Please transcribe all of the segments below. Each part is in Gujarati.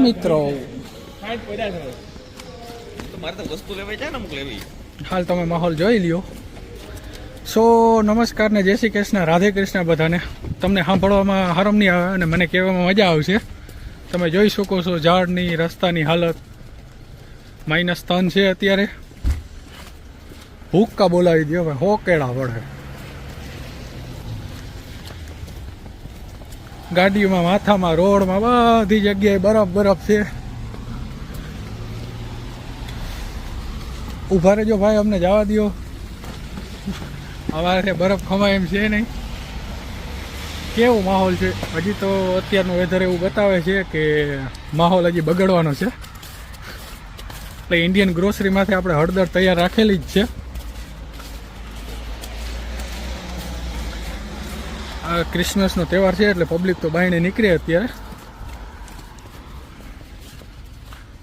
મિત્રો. હાલ તમે માહોલ જોઈ લ્યો. સો, નમસ્કાર ને જય શ્રી કૃષ્ણ, રાધે કૃષ્ણ બધાને. તમને સાંભળવામાં હરમ નહીં આવે અને મને કહેવામાં મજા આવશે. તમે જોઈ શકો છો ઝાડની, રસ્તાની હાલત. માઇનસ ત્રણ છે અત્યારે. હુક્કા બોલાવી દો ભાઈ હોકેડા પડે ગાડીઓમાં માથામાં, રોડમાં, બધી જગ્યાએ બરફ બરફ છે. ઊભા રહેજો ભાઈ, અમને જવા દો અમારે બરફ ખમાય એમ છે નહીં. કેવો માહોલ છે? હજી તો અત્યારનું વેધર એવું બતાવે છે કે માહોલ હજી બગડવાનો છે. એટલે ઇન્ડિયન ગ્રોસરીમાંથી આપણે હળદર તૈયાર રાખેલી જ છે. ક્રિસમસનો તહેવાર છે એટલે પબ્લિક તો બાયણે નીકળે અત્યારે.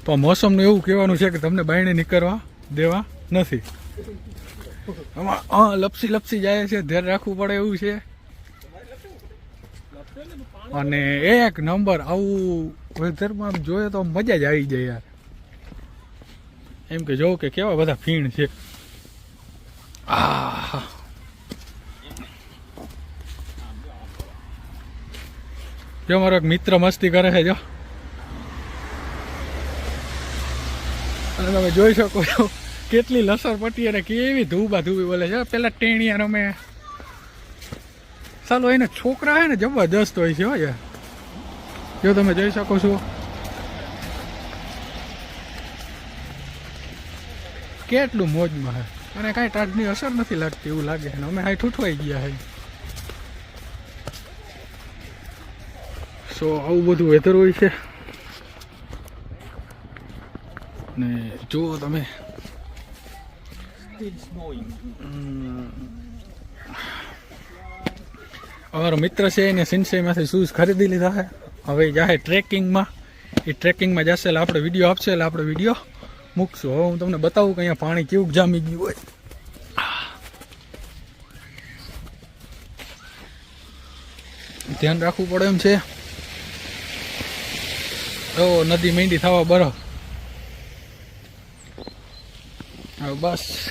તો મોસમનું એવું કહેવાનું છે કે તમને બાયણે નીકળવા દેવા નથી. આમાં લપસી લપસી જાય છે, ધ્યાન રાખવું પડે એવું છે. અને એક નંબર આવું વેધરમાં જોઈએ તો મજા જ આવી જાય યાર. એમ કે જોઉં કે કેવા બધા ફીણ છે. જો મારો એક મિત્ર મસ્તી કરે છે, જો. અને તમે જોઈ શકો છો કેટલી લસર પટ્ટી અને કેવી ધૂબા ધૂબી બોલે છે. પેલા ટેણિયા રમે ચાલો, એને છોકરા હે ને જબરદસ્ત હોય છે, હો, યાર. જો તમે જોઈ શકો છો. કેટલું મોજમાં હે અને કાંઈ ટાઢની અસર નથી લાગતી એવું લાગે અમે હાઈ ઠૂઠવાઈ ગયા હે સો આવું બધું વેધર હોય છે. ને જુઓ તમે. અમારો મિત્ર છે એને સિન્સેમાંથી શૂઝ ખરીદી લીધા છે. હવે જાહે ટ્રેકિંગમાં એ ટ્રેકિંગમાં જશે એટલે આપણે વીડિયો આપશે એટલે આપણે વીડિયો મૂકશું. હવે હું તમને બતાવું કે અહીંયા પાણી કેવું જામી ગયું હોય. ધ્યાન રાખવું પડે એમ છે. ઓ નદી મીંડી થવા બરો. હવે બસ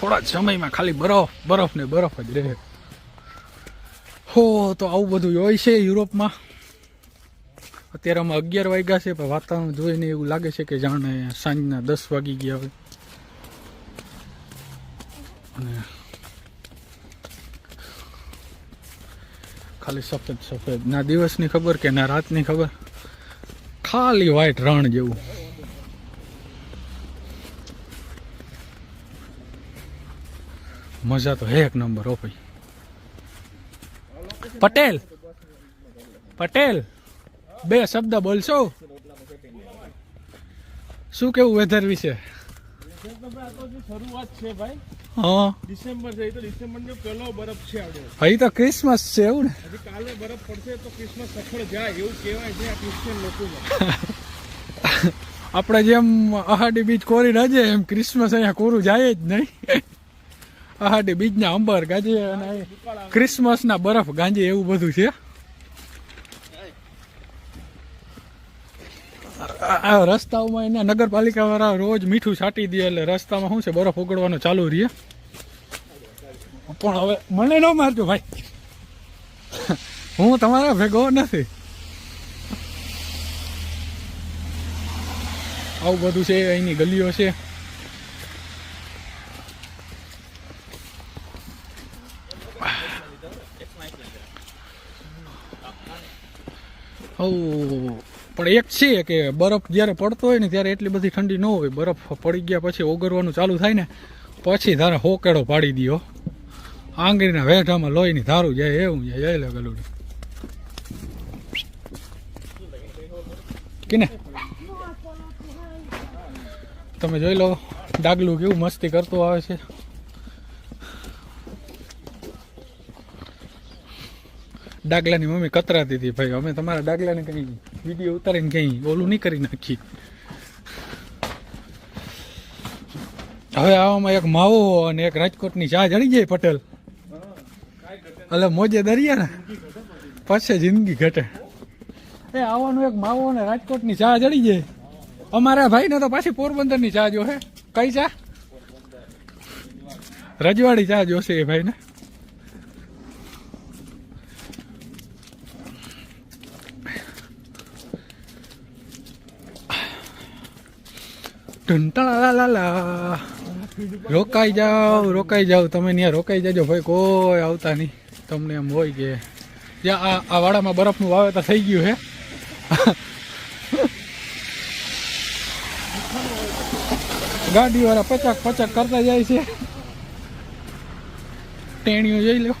થોડા જ સમયમાં ખાલી બરફ બરફ ને બરફ જ રહે. હો, તો આવું બધું હોય છે યુરોપમાં? અત્યારે અમે અગિયાર વાગ્યા છે, પણ વાતાવરણ જોઈને એવું લાગે છે કે જાણે સાંજના દસ વાગી ગયા હોય. અને ખાલી સફેદ સફેદ. ના દિવસની ખબર કે ના રાતની ખબર? ખાલી વાઈટ રણ જેવું. મજા તો એક નંબર હો ભાઈ. પટેલ પટેલ, બે શબ્દ બોલશો? શું કેવું વેધર વિશે? ભાઈ તો ડિસેમ્બર નો પહેલો બરફ છે આવડે ભાઈ તો ક્રિસમસ છે એવું ને? હજી કાલે બરફ પડશે તો ક્રિસમસ સફળ જાય એવું કહેવાય છે આ ક્રિશ્ચિયન લોકો આપણે જેમ અહાડી બીચ કોરી રજે એમ ક્રિસમસ અહીંયા કોરું જાય જ નહીં. અહાડી બીજના અંબર ગાજે અને ક્રિસમસના બરફ ગાંજે એવું બધું છે. આ- રસ્તાઓમાં એના નગરપાલિકા વાળા રોજ મીઠું છાંટી દે એટલે રસ્તામાં શું છે, બરફ ઉગડવાનું ચાલુ રહે. પણ હવે મને ન મારજો ભાઈ. હું તમારા ભેગો નથી. આવું બધું છે, અહીંની ગલીઓ છે. ઓ પણ એક છે કે બરફ જ્યારે પડતો હોય ને ત્યારે એટલી બધી ઠંડી ન હોય. બરફ પડી ગયા પછી ઓગરવાનું ચાલુ થાય ને, પછી તારે હોકેડો પાડી દો આંગળીના વેઢામાં લોહીની ધારું જાય એવું જાય જાય લે કેને કિને તમે જોઈ લો, ડાગલું કેવું મસ્તી કરતું આવે છે. ડાગલાની મમ્મી કતરાતી હતી ભાઈ. અમે તમારા ડાગલાને કઈ વીડિયો ઉતારીને કઈ ઓલું નહીં કરી નાખી. હવે આવામાં એક માવો અને એક રાજકોટની ચા જડી જાય પટેલ. એટલે મોજે દરિયા ને. પછી જિંદગી ઘટે. એ આવવાનું એક માવો અને રાજકોટની ચા જડી જાય. અમારા ભાઈને તો પાછી પોરબંદરની ચા જો હે. કઈ ચા? રજવાડી ચા જોશે એ ભાઈને. રોકાઈ જાઓ રોકાઈ જાઓ. તમે ત્યાં રોકાઈ જાજો ભાઈ, કોઈ આવતા નહીં. તમને એમ હોય કે જ્યાં આ આ વાડામાં બરફનું વાવેતર થઈ ગયું હે ગાડી વાળા પચાક પચાક કરતા જાય છે. ટેણીઓ જોઈ લો.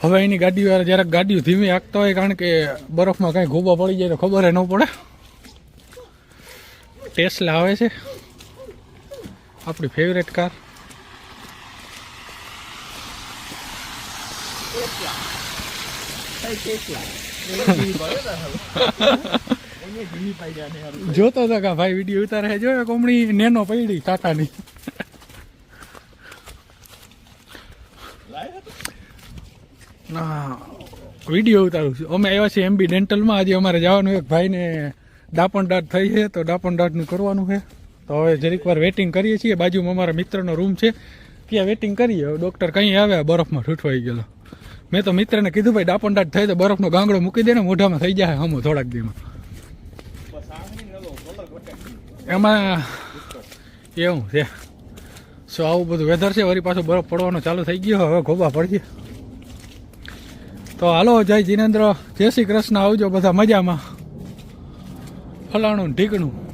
હવે એની ગાડી વાળા જરાક ગાડીઓ ધીમી હાંકતા હોય કારણ કે બરફમાં કાંઈ ઘોબા પડી જાય તો ખબર ન પડે. ટેસ્લા આવે છે. આપણી ફેવરેટ કાર જોતો હતો કે ભાઈ વીડિયો ઉતારે જોયો કોમડી નેનો પડી ટાટાની. વીડિયો ઉતારું છું. અમે આવ્યા છીએ એમબી ડેન્ટલમાં આજે અમારે જવાનું એક ભાઈને ડાપણ દાંત થઈ છે, તો ડાપણ દાંતનું કરવાનું છે. તો હવે જરીક વાર વેટિંગ કરીએ છીએ. બાજુમાં અમારા મિત્રનો રૂમ છે. ત્યાં વેટિંગ કરીએ? હવે ડૉક્ટર કંઈ આવે બરફમાં ઠૂઠવાઈ ગયેલો. મેં તો મિત્રને કીધું, ભાઈ ડાપણ દાંત થાય તો બરફનો ગાંગડો મૂકી દે ને, મોઢામાં થઈ જાય હમો થોડાક દીમાં. એમાં એવું છે. સો આવું બધું વેધર છે. વળી પાછો બરફ પડવાનો ચાલુ થઈ ગયો. હવે ખોબા પડશે તો હાલો જય જીનેન્દ્ર. જય શ્રી કૃષ્ણ. આવજો બધા મજામાં. ફલાણું ઢીકણું.